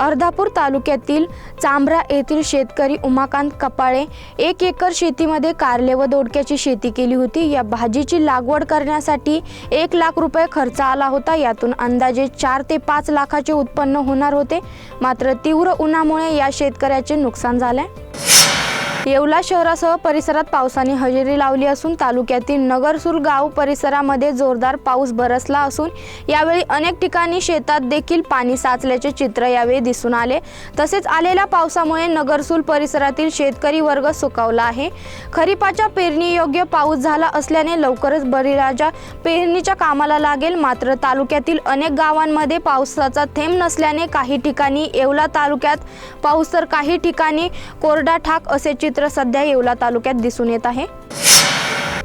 अर्धापूर तालुक्यातील चांभरा येथील शेतकरी उमाकांत कपाळे एक एकर शेतीमध्ये कारले व दोडक्याची शेती केली होती. या भाजीची लागवड करण्यासाठी एक लाख रुपये खर्च आला होता. यातून अंदाजे चार ते पाच लाखाचे उत्पन्न होणार होते. मात्र तीव्र उन्हामुळे या शेतकऱ्याचे नुकसान झाले येवला शहरासह परिसरात पावसाने हजेरी लावली असून तालुक्यातील नगरसूल गाव परिसरामध्ये जोरदार पाऊस बरसला असून यावेळी अनेक ठिकाणी शेतात देखील पाणी साचल्याचे चित्र यावेळी दिसून आले. तसेच आलेल्या पावसामुळे नगरसूल परिसरातील शेतकरी वर्ग सुकावला आहे. खरीपाच्या पेरणीयोग्य पाऊस झाला असल्याने लवकरच बळीराजा पेरणीच्या कामाला लागेल. मात्र तालुक्यातील अनेक गावांमध्ये पावसाचा थेंब नसल्याने काही ठिकाणी येवला तालुक्यात पाऊस तर काही ठिकाणी कोरडा ठाक असे चित्र सध्या येवला तालुक्यात दिसून येत आहे.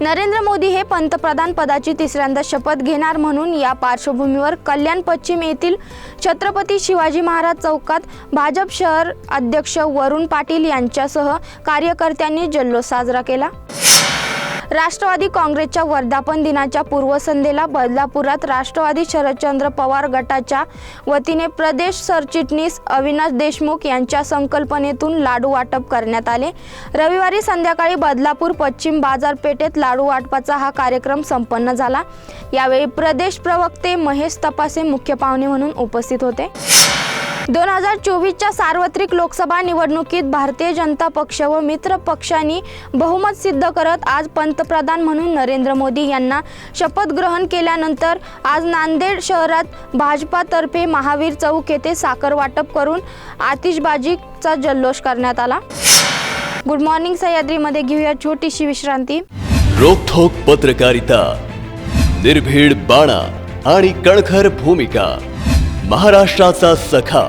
नरेंद्र मोदी हे पंतप्रधान पदाची तिसऱ्यांदा शपथ घेणार म्हणून या पार्श्वभूमीवर कल्याण पश्चिम येथील छत्रपती शिवाजी महाराज चौकात भाजप शहर अध्यक्ष वरुण पाटील यांच्यासह कार्यकर्त्यांनी जल्लोष साजरा केला. राष्ट्रवादी काँग्रेसच्या वर्धापन दिनाच्या पूर्वसंध्येला बदलापुरात राष्ट्रवादी शरदचंद्र पवार गटाच्या वतीने प्रदेश सरचिटणीस अविनाश देशमुख यांच्या संकल्पनेतून लाडू वाटप करण्यात आले. रविवारी संध्याकाळी बदलापूर पश्चिम बाजारपेठेत लाडू वाटपाचा हा कार्यक्रम संपन्न झाला. यावेळी प्रदेश प्रवक्ते महेश तपासे मुख्य पाहुणे म्हणून उपस्थित होते. दोन हजार चोवीसच्या सार्वत्रिक लोकसभा निवडणुकीत भारतीय जनता पक्ष व मित्र पक्षांनी बहुमत सिद्ध करत आज पंतप्रधान म्हणून नरेंद्र मोदी यांना शपथ ग्रहण केल्यानंतर आज नांदेड शहरात भाजपातर्फे महावीर चौक येथे साखर वाटप करून आतिषबाजीचा जल्लोष करण्यात आला. गुड मॉर्निंग सह्याद्रीमध्ये घेऊया छोटीशी विश्रांती. रोखोक पत्रकारिता निर्भीड बाणा आणि कणखर भूमिका महाराष्ट्राचा सखा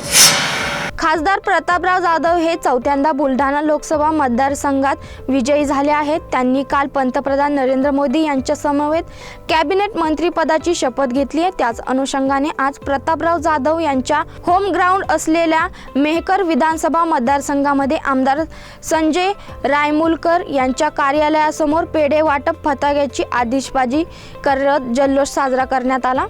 खासदार प्रतापराव जाधव हे चौथ्यांदा बुलढाणा लोकसभा मतदारसंघात विजयी झाले आहेत. त्यांनी काल पंतप्रधान नरेंद्र मोदी यांच्यासमवेत कॅबिनेट मंत्रीपदाची शपथ घेतली आहे. त्याच अनुषंगाने आज प्रतापराव जाधव यांच्या होम ग्राउंड असलेल्या मेहकर विधानसभा मतदारसंघामध्ये आमदार संजय रायमुलकर यांच्या कार्यालयासमोर पेढे वाटप फटाक्याची आतिषबाजी करत जल्लोष साजरा करण्यात आला.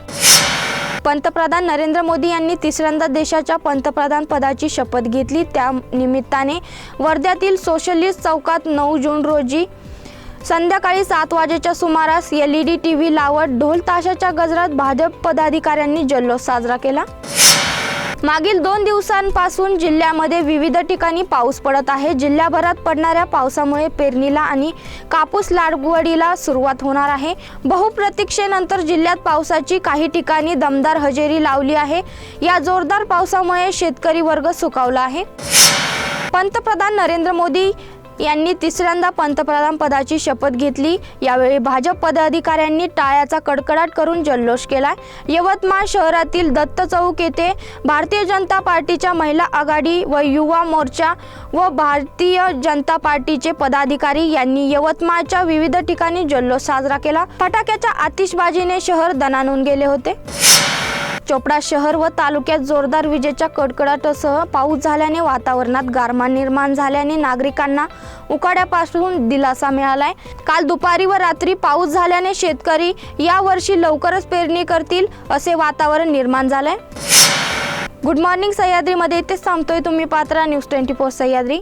पंतप्रधान नरेंद्र मोदी यांनी तिसऱ्यांदा देशाच्या पंतप्रधान पदाची शपथ घेतली. त्या निमित्ताने वर्ध्यातील सोशलिस्ट चौकात नऊ जून रोजी संध्याकाळी सात वाजेच्या सुमारास L E D T V लावत ढोल ताशाच्या गजरात भाजप पदाधिकाऱ्यांनी जल्लोष साजरा केला. मागील दोन दिवसांपासून जिल्ह्यामध्ये विविध ठिकाणी पाऊस पडत आहे. जिल्ह्याभरात पडणाऱ्या पावसामुळे पेरणीला आणि कापूस लागवडीला सुरुवात होणार आहे. बहुप्रतीक्षेनंतर जिल्ह्यात पावसाची काही ठिकाणी दमदार हजेरी लावली आहे. या जोरदार पावसामुळे शेतकरी वर्ग सुकावला आहे. पंतप्रधान नरेंद्र मोदी यांनी तिसऱ्यांदा पंतप्रधान पदाची शपथ घेतली. यावेळी भाजप पदाधिकाऱ्यांनी टाळ्याचा कडकडाट करून जल्लोष केला यवतमाळ शहरातील दत्त चौक येथे भारतीय जनता पार्टीच्या महिला आघाडी व युवा मोर्चा व भारतीय जनता पार्टीचे पदाधिकारी यांनी यवतमाळच्या विविध ठिकाणी जल्लोष साजरा केला. फटाक्याच्या आतिषबाजीने शहर दणानून गेले होते. चोपडा शहर व तालुक्यात जोरदार विजेच्या कडकडाटासह पाऊस झाल्याने वातावरणात गारमान निर्माण झाल्याने नागरिकांना उकाड्यापासून दिलासा मिळालाय. काल दुपारी व रात्री पाऊस झाल्याने शेतकरी यावर्षी लवकरच पेरणी करतील असे वातावरण निर्माण झालंय. गुड मॉर्निंग सह्याद्रीमध्ये इथेच थांबतोय तुम्ही Patra. News twenty four Sahyadri.